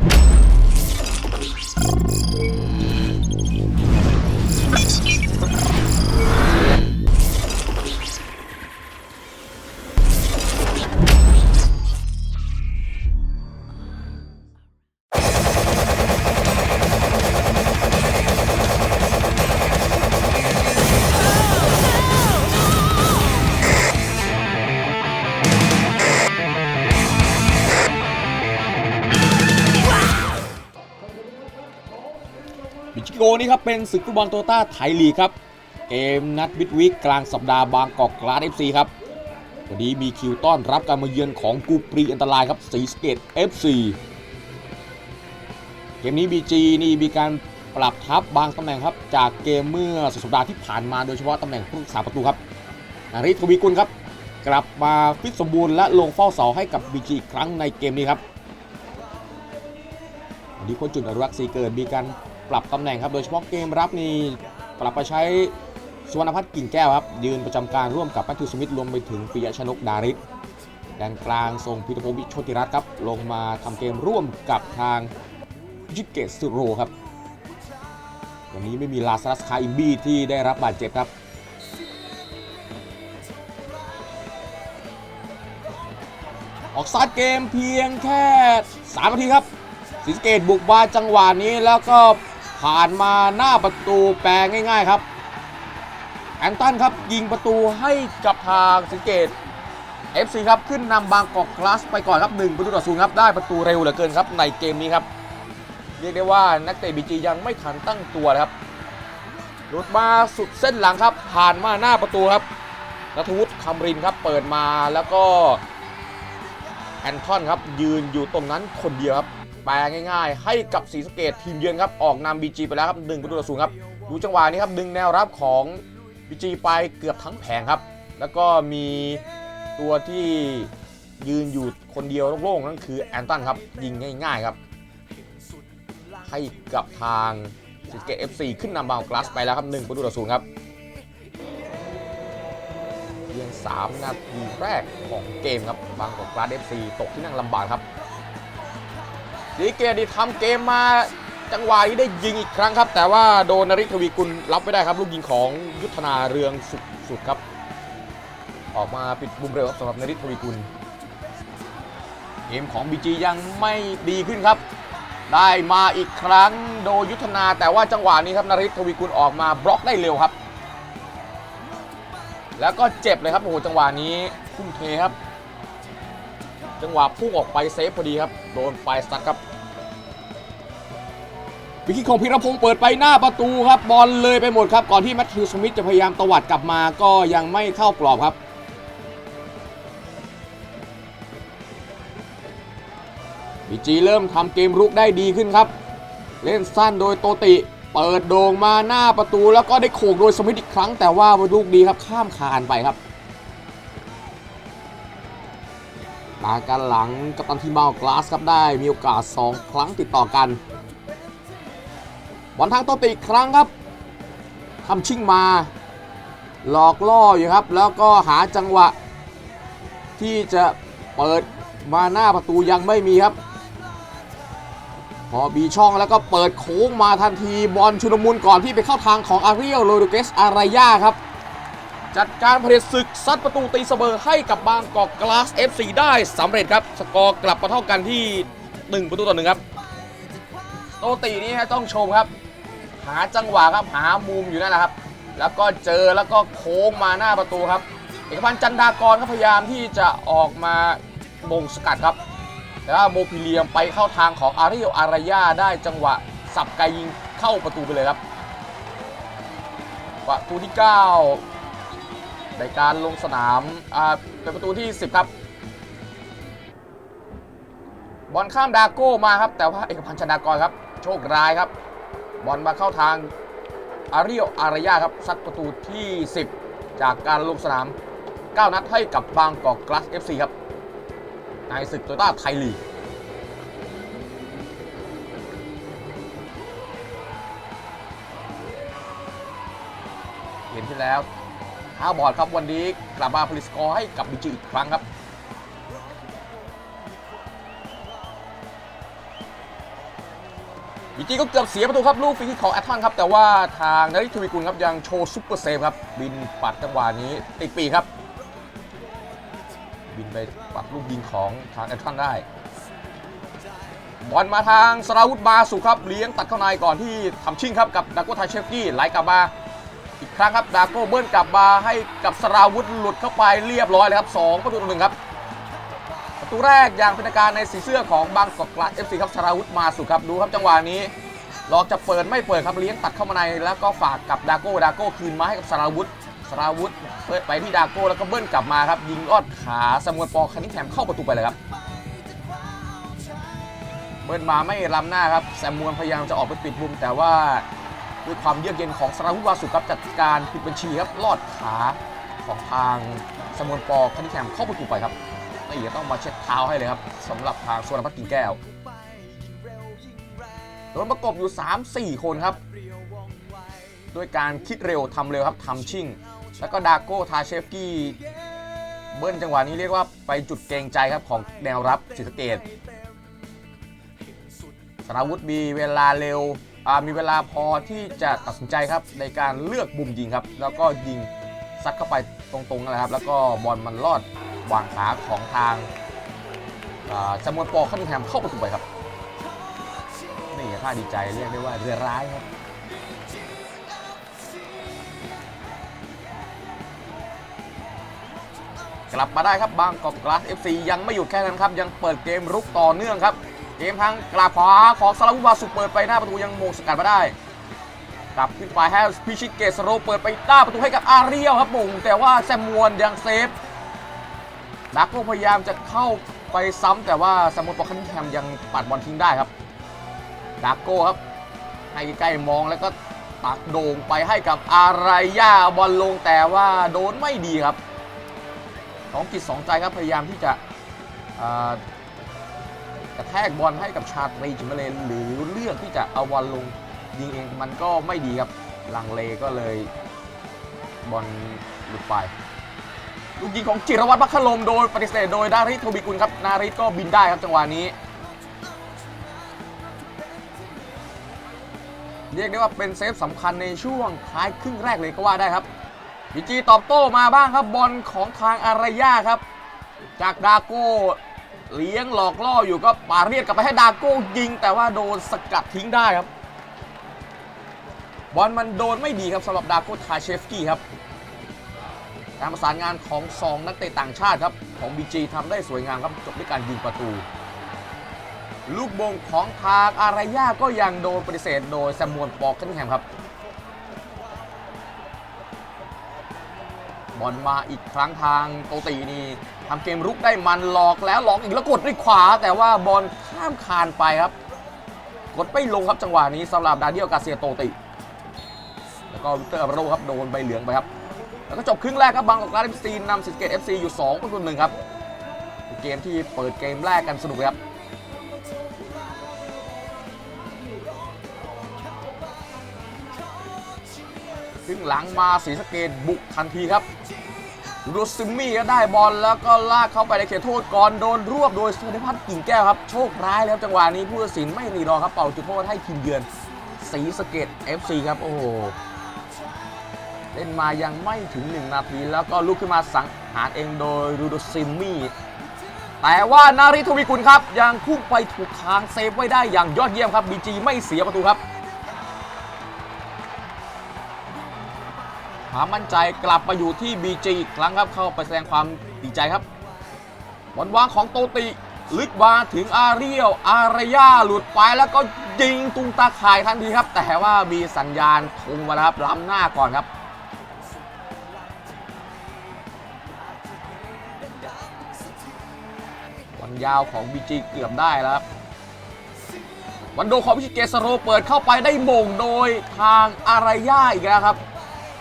บิ เป็นศึกฟุตบอลโตต้าไทยลีกครับ เกมนัดมิดวิกกลางสัปดาห์บางกอกกลาสเอฟซีครับวันนี้มีคิวต้อนรับการมาเยือนของกูปรีอันตรายครับสีสเกต FC เกมนี้ BG นี่มีการปรับทับบางตำแหน่งครับ จากเกมเมื่อสุดสัปดาห์ที่ผ่านมาโดยเฉพาะตำแหน่งผู้รักษาประตูครับนาริทวีกุลครับ กลับมาฟิตสมบูรณ์และลงเฝ้าเสาให้กับ BG อีกครั้งในเกมนี้ครับวันนี้โค้ชจุนอรุรักษ์สีเกิดมีการ ปรับตำแหน่งครับ โดยเฉพาะเกมรับนี่ปรับไปใช้สุวรรณพัฒน์กิ่งแก้วครับ ยืนประจำการร่วมกับแมทธิวสมิธรวมไปถึงปิยะชนกดาริศแดนกลางทรงพิทพงศ์วิชติรัตน์ครับ ลงมาทำเกมร่วมกับทางยิเกตสุโรครับวันนี้ไม่มีลาซารัสคาอิมบี้ที่ได้รับบาดเจ็บครับออกสตาร์ทเกมเพียงแค่ 3 นาทีครับศรีสเกตบุกมาจังหวะนี้แล้วก็ ผ่านมาหน้าประตูแปลงง่าย ๆครับแอนตันครับยิงประตูให้กับทางศรีสะเกต FC ครับขึ้นนำบางกอกคลาสไปก่อนครับ1ประตูต่อศูนย์ครับได้ประตูเร็วเหลือเกินครับในเกมนี้ครับเรียกได้ว่านักเตะบีจียังไม่ทันตั้งตัวนะครับหลุดมาสุดเส้นหลังครับ ผ่านมาหน้าประตูครับนัทวุฒิคำรินครับเปิดมาแล้วก็แอนทอนครับยืนอยู่ตรงนั้นคนเดียวครับ แปลง่าย ๆ ให้กับศรีสะเกดทีมเยือนครับออกนำบีจีไปแล้วครับหนึ่งประตูต่อศูนย์ครับดูจังหวะนี้ครับดึงแนวรับของบีจีไปเกือบทั้งแผงครับ แล้วก็มีตัวที่ยืนอยู่คนเดียวโล่งๆนั่นคือแอนตันครับยิงง่าย ๆครับ ให้กับทางศรีสะเกต FC ขึ้นนำบางกลาสไปแล้วครับ1ประตูต่อศูนย์ครับเพียง 3 นาทีแรกของเกมครับบางกอกกลาส FC ตกที่นั่งลำบากครับ สะเกตดีทำเกมมาจังหวะนี้ได้ยิงอีกครั้งครับ แต่ว่าโดนนริทวีกุลรับไม่ได้ครับ ลูกยิงของยุทธนาเรืองสุดสุดครับ ออกมาปิดมุมเร็วครับสำหรับนริทวีกุลเกมของ BG ยังไม่ดีขึ้นครับ ได้มาอีกครั้งโดยยุทธนาแต่ว่าจังหวะนี้ครับนริทวีกุลออกมาบล็อกได้เร็วครับ แล้วก็เจ็บเลยครับโอ้โหจังหวะนี้ทุ่มเทครับ จังหวะพุ่งออกไปเซฟพอดีครับ โดนไปสตัดครับวิกกี้ของพีรพงศ์เปิดไปหน้าประตูครับ บอลเลยไปหมดครับ ก่อนที่แมทธิวสมิธจะพยายามตวัดกลับมาก็ยังไม่เข้ากรอบครับบีจีเริ่มทำเกมรุกได้ดีขึ้นครับ เล่นสั้นโดยโตติ เปิดโด่งมาหน้าประตูแล้วก็ได้โขกโดยสมิธอีกครั้งแต่ว่าลูกดีครับข้ามคานไปครับ มากันหลังกับตันทีมบากลาสครับได้มีโอกาส 2 ครั้งติดต่อกันบอลทางโตติอีกครั้งครับทำชิ่งมา หลอกล่ออยู่ครับ แล้วก็หาจังหวะ ที่จะเปิดมาหน้าประตูยังไม่มีครับ พอบีช่องแล้วก็เปิดโค้งมาทันทีบอลชุลมุนก่อนที่ไปเข้าทางของอาริเอลโรดเกสอารายาครับ จัดการผลิตศึกซัดประตูตีเสมอให้กับบางกอกกลาส FC ได้สำเร็จครับ สกอร์กลับมาเท่ากันที่ 1 ประตูต่อหนึ่งครับ โตตีนี่ฮะต้องชมครับ หาจังหวะครับหามุมอยู่นั่นแหละครับ แล้วก็เจอแล้วก็โค้งมาหน้าประตูครับเอกพันธ์จันดากรก็พยายามที่จะออกมาบงสกัดครับแต่ว่าโมพิเลียมไปเข้าทางของอาริโออารายาได้จังหวะสับไกยิงเข้าประตูไปเลยครับประตูที่ 9 ในการลงสนามเป็นประตูที่ 10 ครับ บอลข้ามดาโก้มาครับ แต่ว่าเอกพันธ์ชนากรครับ โชคร้ายครับ บอลมาเข้าทางอาริโออารยาครับซัดประตูที่ 10 จากการลงสนาม 9 นัดให้กับบางกอกกลาส FC ครับในศึกโตต้าไทยลีกเห็นที่แล้วาบอร์ดครับวันนี้กลับมาผลิตสกอร์ให้กับบีจีอีกครั้งครับบีจีก็เกือบเสียประตูครับลูกฟรีคิกของแอตตันครับ แต่ว่าทางนาริทวีกุลครับยังโชว์ซุปเปอร์เซฟครับ บินปัดจังหวะนี้ติดปีครับ บินไปปัดลูกยิงของทางแอตตันได้บอลมาทางสราวุธมาสุครับเลี้ยงตัดเข้าในก่อนที่ทำชิ่งครับกับดาโกไทเชฟกี้ไหลกลับมา ครั้งครับดาโกเบิ้ลกลับมาให้กับสราวุธหลุดเข้าไปเรียบร้อยเลยครับสองประตูต่อหนึ่งครับ ประตูแรกอย่างเป็นทางการในสีเสื้อของบางกอกกลาสเอฟซีครับสราวุธมาสุดครับดูครับจังหวะนี้ลอกจะเปิดไม่เปิดครับเลี้ยงตัดเข้ามาใน แล้วก็ฝากกับดาโก้ดาโก้คืนมาให้กับสราวุธสราวุฒิไปที่ดาโก้แล้วก็เบิ้ลกลับมาครับยิงลอดขาสมวนปอคันนิแฮมเข้าประตูไปเลยครับเบิร์นมาไม่ล้ำหน้าครับแซมมวนพยายามจะออกไปปิดมุมแต่ว่า ด้วยความเยือกเย็นของสราวุธวาสุครับจัดการผิดบัญชีครับลอดขาของทางแซมมวนปอคันนิแฮมเข้าประตูไปครับนี่จะต้องมาเช็ดเท้าให้เลยครับสำหรับทางสวนพัฒน์กิ่งแก้วโดนประกบอยู่ 3-4 คนครับ ด้วยการคิดเร็วทำเร็วครับทำชิ่ง แล้วก็ดาโก้ทาเชฟกี้เบิ้ลจังหวะนี้เรียกว่าไปจุดเกรงใจครับของแนวรับศรีสเกดสราวุธมีเวลาเร็ว มีเวลาพอที่จะตัดสินใจครับในการเลือกบุมยิงครับ แล้วก็ยิงซัดเข้าไปตรงๆนะครับ แล้วก็บอลมันลอดวางขาของทางจามวนปอเข้นแฮมเข้าประตูไปครับ นี่ท่าดีใจเรียกได้ว่าเรือร้ายครับกลับมาได้ครับบางกอกกลาส FC ยังไม่หยุดแค่นั้นครับ ยังเปิดเกมรุกต่อเนื่องครับ เกมทางกลับขวาของสลาวุธวาสุเปิดไปหน้าประตูยังโมงสกัดมาได้ กลับขึ้นไปให้พิชิตเกสโรเปิดไปหน้าประตูให้กับอาเรียลครับมงแต่ว่าแซมมวนยังเซฟดักโกพยายามจะเข้าไปซ้ำแต่ว่าแซมมวนปอคันแฮมยังปัดบอลทิ้งได้ครับดักโก้ครับให้ใกล้ๆมองแล้วก็ตักโด่งไปให้กับอารายาบอลลงแต่ว่าโดนไม่ดีครับสองจิตสองใจครับพยายามที่จะ กระแทกบอลให้กับชาตรีจิมเบลนหรือเลือกที่จะเอาบอลลงยิงเองมันก็ไม่ดีครับลังเลก็เลยบอลหลุดไปลูกยิงของจิรวัตรบัคคลมโดยปฏิเสธโดยดาริสโทบิกุลครับนาริสก็บินได้ครับจังหวะนี้ เรียกได้ว่าเป็นเซฟสำคัญในช่วงท้ายครึ่งแรกเลยก็ว่าได้ครับบีจีตอบโต้มาบ้างครับบอลของทางอารยาครับ จากดาโก้ เลี้ยงหลอกล่ออยู่ก็ปาเรียดกลับไปให้ดาโก้ยิง แต่ว่าโดนสกัดทิ้งได้ครับ บอลมันโดนไม่ดีครับสำหรับดาโก้ทาเชฟกี้ครับ การประสานงานของสองนักเตะต่างชาติครับ ของบีจีทำได้สวยงามครับจบด้วยการยิงประตู ลูกบงของทางอารายาก็ยังโดนปฏิเสธโดยแซมมวนปอกเคนแฮมครับบอลมาอีกครั้งทางโตตีนี่ ทำเกมรุกได้มันหลอกแล้วหลอกอีกแล้วกดด้วยขวา แต่ว่าบอลข้ามคานไปครับ กดไม่ลงครับจังหวะนี้สำหรับดาเดียลกาเซียโตติ แล้วก็วิเตอร์อาร์โรครับโดนใบเหลืองไปครับ แล้วก็จบครึ่งแรกครับบางกอกกราสเอฟซีนำสิสเกตเอฟซีอยู่2ประตูหนึ่งครับเกมที่เปิดเกมแรกกันสนุกครับครึ่งหลังมาสีสเกตบุกทันทีครับ รูซิมมี่ก็ได้บอลแล้วก็ลากเข้าไปในเขตโทษก่อนโดนรวบโดยสุนิพัฒน์กิ่งแก้วครับ โชคร้ายแล้วจังหวะนี้ผู้ตัดสินไม่รีรอครับเป่าจุดโทษให้ทีมเยือนสีสเกต FC ครับโอ้โหเล่นมายังไม่ถึง 1 นาที แล้วก็ลุกขึ้นมาสังหารเองโดยรูโดซิมมี่แต่ว่านาริทวีกุลครับ ยังพุ่งไปถูกทางเซฟไว้ได้อย่างยอดเยี่ยมครับบีจีไม่เสียประตูครับ ความมั่นใจกลับมาอยู่ที่ BG อีกครั้งครับเข้าไปแสดงความดีใจครับบอลวางของโตติลึกมาถึงอาเรียลอารายาหลุดไปแล้วก็ยิงตุงตาข่ายทันทีครับ แต่ว่ามีสัญญาณทงมาครับล้ำหน้าก่อนครับบอลยาวของ BG เกือบได้แล้วครับวันโดของพิชิตเกสโรเปิดเข้าไปได้มงโดยทางอารายาอีกแล้วครับ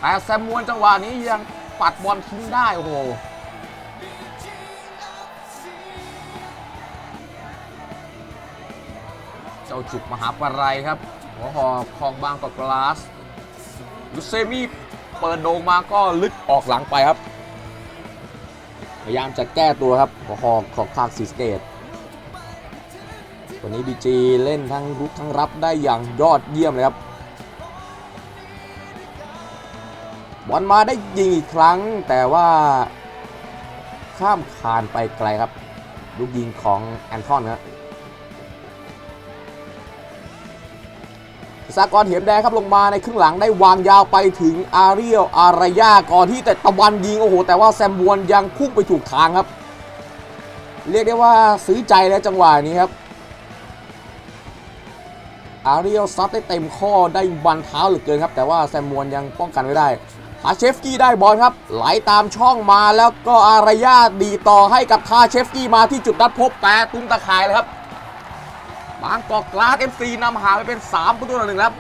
แต่แซมมวนจังหวะนี้ยังปัดบอลทิ้งได้โอ้โหเจ้าจุกมหาปรายครับ หัวหอกของบางกอกกลาสลูเซมีเปิดโด่งมาก็ลึกออกหลังไปครับ พยายามจะแก้ตัวครับ หัวหอกของทางสีสเกตวันนี้บีจีเล่นทั้งรุกทั้งรับได้อย่างยอดเยี่ยมเลยครับ บอลมาได้ยิงอีกครั้ง แต่ว่าข้ามคานไปไกลครับ ลูกยิงของแอนทอนครับสากรเหมแดงครับลงมาในครึ่งหลังได้วางยาวไปถึงอารียลอารายาก่อนที่แต่ตะวันยิงโอ้โห แต่ว่าแซมบวนยังพุ่งไปถูกทางครับ เรียกได้ว่าซื้อใจแล้วจังหวะนี้ครับ อารียลซัดได้เต็มข้อได้บันเท้าเหลือเกินครับ แต่ว่าแซมมวนยังป้องกันไว้ได้ ทาเชฟกี้ได้บอลครับไหลตามช่องมาแล้วก็อารายาดีต่อให้กับทาเชฟกี้มาที่จุดนัดพบแต่ตุ้มตะข่ายเลยครับบางกอกกลาสเอฟซีนำห่างไปเป็น 3 ประตูต่อหนึ่งครับ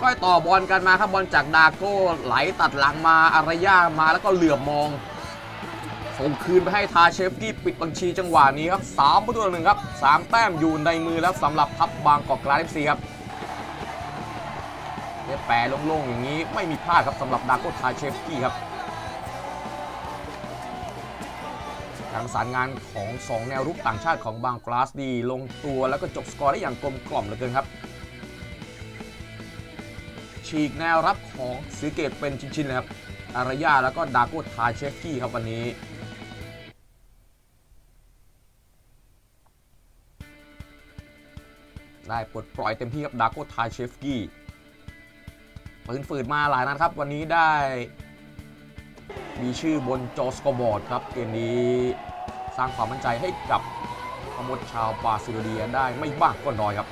ค่อยต่อบอลกันมาครับบอลจากดาโก้ไหลตัดหลังมาอารายามาแล้วก็เหลือมมอง ส่งคืนไปให้ทาเชฟกี้ปิดบัญชีจังหวะนี้ครับ3ประตูต่อหนึ่งครับ3แต้มอยู่ในมือแล้วสำหรับทัพบางกอกกลาสเอฟซีครับเนี่ยแปรโล่งๆอย่างนี้ไม่มีพลาดครับสำหรับดาโกทาเชฟกี้ครับการสานงานของ 2 แนวรุกต่างชาติของบางกลาสดี ลงตัวแล้วก็จบสกอร์ได้อย่างกลมกล่อมเหลือเกินครับ ฉีกแนวรับของสีเกตเป็นชิ้นๆเลยครับอารยาแล้วก็ดาโกทาเชฟกี้ครับวันนี้ ได้ปลดปล่อยเต็มที่ครับดาโกทาเชฟกี้ปืนฝืดมาหลายนัดครับ วันนี้ได้ มีชื่อบนจอสกอร์บอร์ดครับ เกมนี้สร้างความมั่นใจให้กับขมดชาวบราซิโลเดียได้ไม่บ้างก็น้อยครับ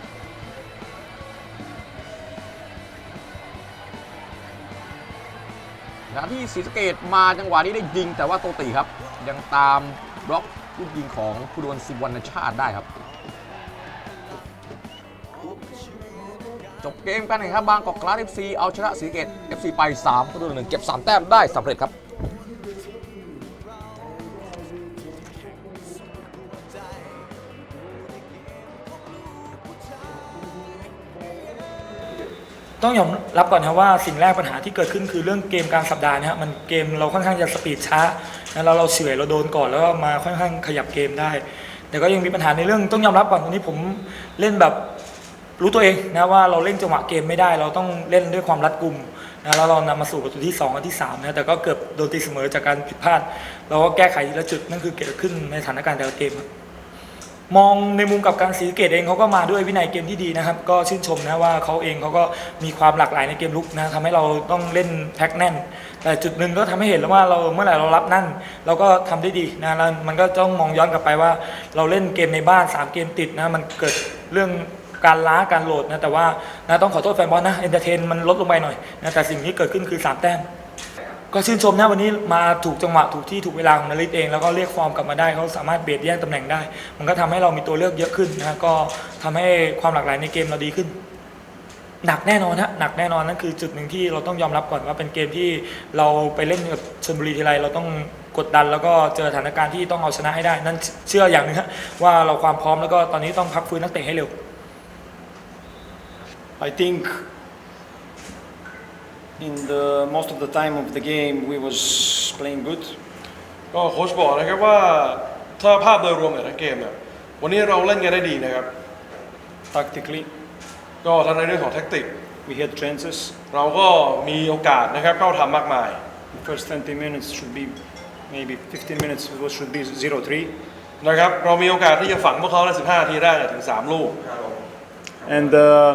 นะที่ศรีสะเกดมาจังหวะนี้ได้ยิงแต่ว่าโตติครับ ยังตามบล็อกลูกยิงของผู้ดวลสิวันชาติได้ครับ จบเกมกันนะครับบางกอกกลาสเอฟซีเอาชนะศรีเกดเอฟซีไป3ประตูหนึ่งเก็บ 3 แต้มได้สำเร็จครับต้องยอมรับก่อนนะว่าสิ่งแรกปัญหาที่เกิดขึ้นคือเรื่องเกมกลางสัปดาห์นะฮะมันเกมเราค่อนข้างจะสปีดช้านะเราเราเฉื่อยเราโดนก่อนแล้วก็มาค่อนข้างขยับเกมได้ แต่ก็ยังมีปัญหาในเรื่องต้องยอมรับก่อนตรงนี้ผมเล่นแบบ รู้ตัวเองนะว่าเราเล่นจังหวะเกมไม่ได้ เราต้องเล่นด้วยความรัดกุมนะแล้วเรานำมาสู่ประตูที่2กับที่3นะแต่ก็เกือบโดนตีเสมอจากการผิดพลาด เราก็แก้ไขทีละจุดนั่นคือเกิดขึ้นในสถานการณ์แต่ละเกมครับมองในมุมกับการศรีเกตเองเขาก็มาด้วยวินัยเกมที่ดีนะครับ ก็ชื่นชมนะว่าเขาเองเขาก็มีความหลากหลายในเกมลุกนะทำให้เราต้องเล่นแพ็คแน่น แต่จุดหนึ่งก็ทำให้เห็นแล้วว่าเราเมื่อไหร่เรารับนั่น เราก็ทำได้ดีนะแล้วมันก็ต้องมองย้อนกลับไปว่า เราเล่นเกมในบ้าน 3 เกมติดนะมันเกิดเรื่อง การล้าการโหลดนะแต่ว่านะต้องขอโทษแฟนบอลนะเอนเตอร์เทนมันลดลงไปหน่อยนะแต่สิ่งที่เกิดขึ้นคือ3แต้มก็ชื่นชมนะวันนี้มาถูกจังหวะถูกที่ถูกเวลาของนาริตเองแล้วก็เรียกฟอร์มกลับมาได้เขาสามารถเบียดแย่งตำแหน่งได้ มันก็ทำให้เรามีตัวเลือกเยอะขึ้นนะก็ทำให้ความหลากหลายในเกมเราดีขึ้น หนักแน่นอนฮะหนักแน่นอนนั่นคือจุดหนึ่งที่เราต้องยอมรับก่อนว่าเป็นเกมที่เราไปเล่นกับชลบุรีทีไรเราต้องกดดันแล้วก็เจอสถานการณ์ที่ต้องเอาชนะให้ได้ นั่นเชื่ออย่างหนึงฮะว่าเราความพร้อมแล้วก็ตอนนี้ต้องพักฟื้นนักเตะให้เร็ว I think in the most of the time of the game we was playing good. ก็โค้ชบอกนะครับว่าถ้าภาพโดยรวมเนี่ยทั้งเกมเนี่ยวันนี้เราเล่นกันได้ดีนะครับ Tactically, ก็ทั้งในเรื่องของแท็กติก we had chances. เราก็มีโอกาสนะครับเข้าทำมากมาย The first 20 minutes should be, maybe 15 minutes it was- should be 0-3. นะครับเรามีโอกาสที่จะฝังพวกเขาใน 15นาทีแรกเนี่ยถึง 3 ลูก And uh,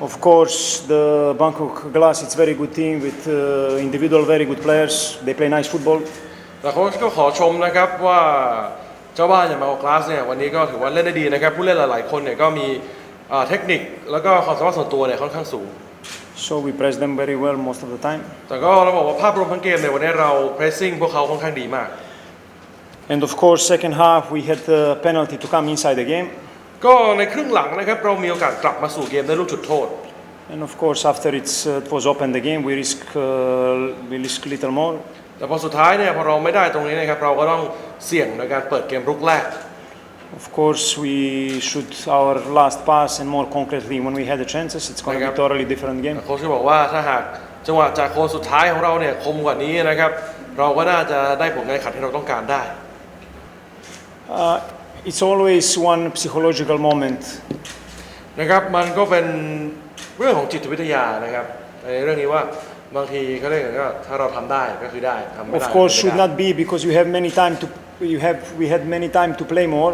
of course, the Bangkok Glass, it's very good team with uh, individual very good players. They play nice football. แต่โค้ชก็ขอชมนะครับว่าเจ้าบ้านอย่างมาโอกลาสเนี่ยวันนี้ก็ถือว่าเล่นได้ดีนะครับ ผู้เล่นหลายๆคนเนี่ยก็มีเอ่อเทคนิคแล้วก็ความสามารถส่วนตัวเนี่ยค่อนข้างสูง So we press them very well most of the time. แต่ก็เราบอกว่าภาพรวมทั้งเกมในยวันนี้เรา pressing พวกเขาค่อนข้างดีมาก And of course, second half we had a penalty to come inside the game. ก็ในครึ่งหลังนะครับเรามีโอกาสกลับมาสู่เกมได้ลูกจุดโทษ And of course, after it's, uh, it was open the game, we risk uh, we risk little more. แต่พอสุดท้ายเนี่ยพอเราไม่ได้ตรงนี้นะครับเราก็ต้องเสี่ยงในการเปิดเกมรุกแรก Of course, we shoot our last pass and more concretely when we had the chances. It's going to be Okay. totally different game. โค้ชก็บอกว่าถ้าหากจังหวะจากโคนสุดท้ายของเราเนี่ยคมกว่านี้นะครับเราก็น่าจะได้ผลการแข่งขันที่เราต้องการได้ Uh, it's always one psychological moment. นะครับมันก็เป็นเรื่องของจิตวิทยานะครับในเรื่องนี้ว่าบางทีเขาเรียกกันว่าถ้าเราทำได้ก็คือได้ทำไม่ได้ Of course, ก็ should ไม่ได้ not be because you have many time to you have we had many time to play more.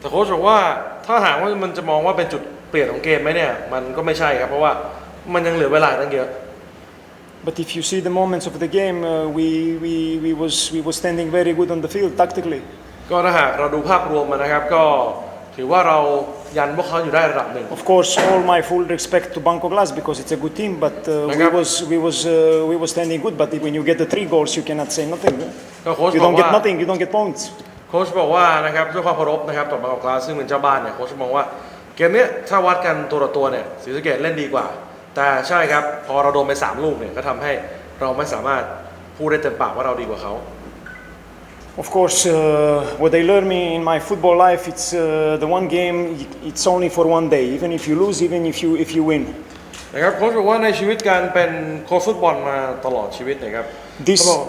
แต่โค้ชบอกว่าถ้าหากว่ามันจะมองว่าเป็นจุดเปลี่ยนของเกมไหมเนี่ยมันก็ไม่ใช่ครับเพราะว่ามันยังเหลือเวลาตั้งเยอะ But if you see the moments of the game, uh, we, we, we was we was standing very good on the field tactically. ก็ถ้าหากเราดูภาพรวมมานะครับก็ถือว่าเรายันพวกเขาอยู่ได้ระดับหนึ่ง Of course, all my full respect to Banco Glass because it's a good team. But uh, we Okay. was we was uh, we was standing good. But when you get the three goals, you cannot say nothing. ก็โค้ช You บอก don't get ว่า nothing. You don't get points. โค้ชบอกว่านะครับด้วยความเคารพนะครับต่อบางกอกกลาสซึ่งเป็นเจ้าบ้านเนี่ยโค้ชมองว่าเกมเนี้ยถ้าวัดกันตัวต่อตัวเนี่ยศรีสะเกดเล่นดีกว่า แต่ใช่ครับพอเราโดนไป 3 ลูกเนี่ยก็ทำให้เราไม่สามารถพูดได้เต็มปากว่าเราดีกว่าเขา Of course, uh, what I learned me in my football life, it's uh, the one game. It's only for one day. Even if you lose, even if you if you win. นะครับโค้ชบอกว่าในชีวิตการเป็นโค้ชฟุตบอลมาตลอดชีวิตเนะครับ This เขาบอก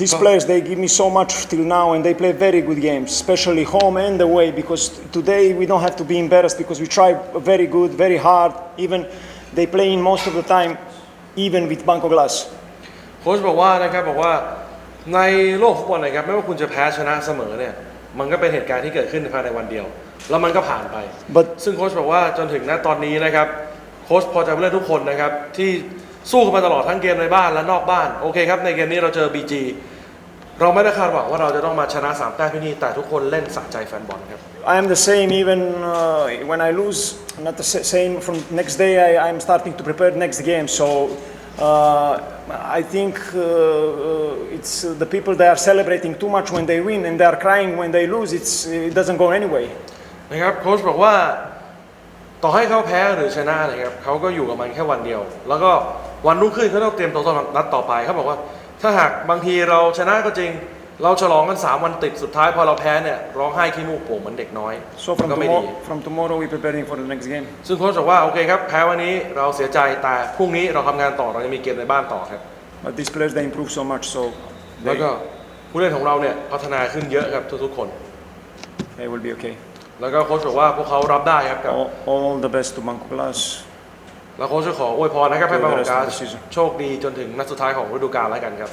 these Oh. players they give me so much till now, and they play very good games, especially home and away. Because today we don't have to be embarrassed because we try very good, very hard. Even they play in most of the time, even with Banco Glass. โค้ชบอกว่านะครับบอกว่า ในโลกฟุตบอลนะครับไม่ว่าคุณจะแพ้ชนะเสมอเนี่ยมันก็เป็นเหตุการณ์ที่เกิดขึ้นภายในวันเดียว แล้วมันก็ผ่านไป But ซึ่งโค้ชบอกว่าจนถึงณตอนนี้นะครับโค้ชพอใจผู้เล่นทุกคนนะครับที่สู้กันมาตลอดทั้งเกมในบ้านและนอกบ้านโอเคครับในเกมนี้เราเจอ BG เราไม่ได้คาดหวังว่าเราจะต้องมาชนะสามแต้มที่นี่แต่ทุกคนเล่นสะใจแฟนบอลครับ I am the same even uh, when I lose. Not the sa- same from next day. I, I'm starting to prepare next game. So uh, I think uh, uh, it's uh, the people that are celebrating too much when they win and they are crying when they lose. It's it doesn't go anyway. นะครับโค้ชบอกว่าต่อให้เขาแพ้หรือชนะนะครับเขาก็อยู่กับมันแค่วันเดียว แล้วก็วันรุ่งขึ้นเขาต้องเตรียมตัวสำหรับนัดต่อไปเขาบอกว่า ถ้าหากบางทีเราชนะก็จริง เราฉลองกัน 3 วันติดสุดท้ายพอเราแพ้เนี่ยร้องไห้ขี้มูกโป่งเหมือนเด็กน้อย So from ก็ไม่ดี tomorrow, from tomorrow we're preparing for the next game. ซึ่งโค้ชบอกว่าโอเคครับแพ้วันนี้เราเสียใจแต่พรุ่งนี้เราทำงานต่อเรายังมีเกมในบ้านต่อครับ But these players they improve so much, so แล้ว they, ก็ผู้เล่นของเราเนี่ยพัฒนาขึ้นเยอะครับทุกๆคน they will be okay. แล้วก็โค้ชบอกว่าพวกเขารับได้ครับกับ All, all the best to Banco Glass. แล้วโค้ชจะขออวยพรนะครับให้บางกอกการ For the rest of the season โชคดีจนถึงนัดสุดท้ายของฤดูกาลแล้วกันครับ